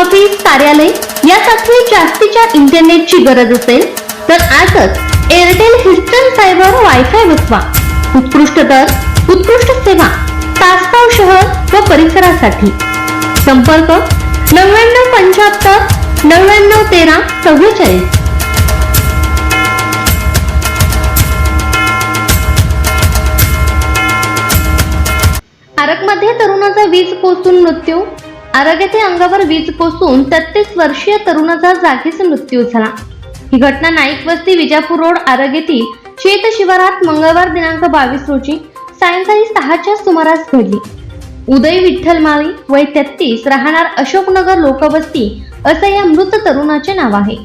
Office कार्यालय यासाठी जास्तीच्या इंटरनेटची गरज असेल तर आजच एअरटेल हिस्टन फायबर वायफाय बसवा उत्कृष्ट दर उत्कृष्ट सेवा तासगाव शहर व परिसरासाठी. संपर्क नव्याण्णव पंच्याहत्तर नव्याण्णव तेरा चव्वेचाळीस. आरकमध्ये तरुणाचा वीज कोसळून मृत्यू आरग अंगावर वीज पोसून तेहतीस वर्षीय तरुणाचा जागीच मृत्यू झाला. ही घटना नाईक वस्ती विजापूर रोड आरग शेत शिवारात मंगळवार दिनांक बावीस रोजी सायंकाळी सहाच्या सुमारास घडली. उदय विठ्ठल माळी वय तेहतीस राहणार अशोकनगर लोकवस्ती असं या मृत तरुणाचे नाव आहे.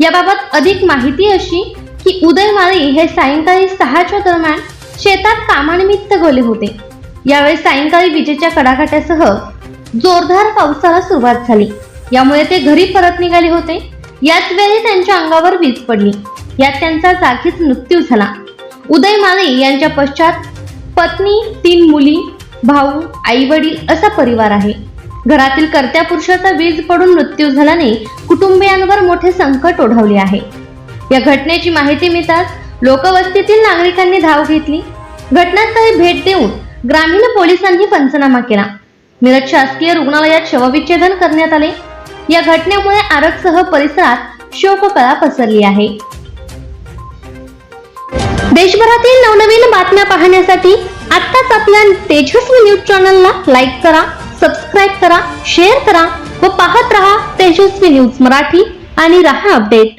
याबाबत अधिक माहिती अशी की उदय माळी हे सायंकाळी सहाच्या दरम्यान शेतात कामानिमित्त गेले होते. यावेळी सायंकाळी विजेच्या कडाकाट्यासह जोरदार पावसाला सुरुवात झाली. यामुळे ते घरी परत निघाले होते. याच वेळी त्यांच्या अंगावर वीज पडली. यात त्यांचा जागीच मृत्यू झाला. उदय माने यांच्या पश्चात पत्नी तीन मुली भाऊ आई वडील असा परिवार आहे. घरातील कर्त्या पुरुषाचा वीज पडून मृत्यू झाल्याने कुटुंबियांवर मोठे संकट ओढवले आहे. या घटनेची माहिती मिळताच लोकवस्तीतील नागरिकांनी धाव घेतली. घटनास्थळी भेट देऊन ग्रामीण पोलिसांनी पंचनामा केला. मिरज शासकीय रुग्णालयात शवविच्छेदन करण्यात आले. या घटनेमुळे आरगसह परिसरात शोककळा पसरली आहे. देशभरातील नवनवीन बातम्या पाहण्यासाठी आत्ताच आपल्या तेजस्वी न्यूज चॅनलला लाईक करा सबस्क्राईब करा शेअर करा व पाहत रहा तेजस्वी न्यूज मराठी आणि रहा अपडेट.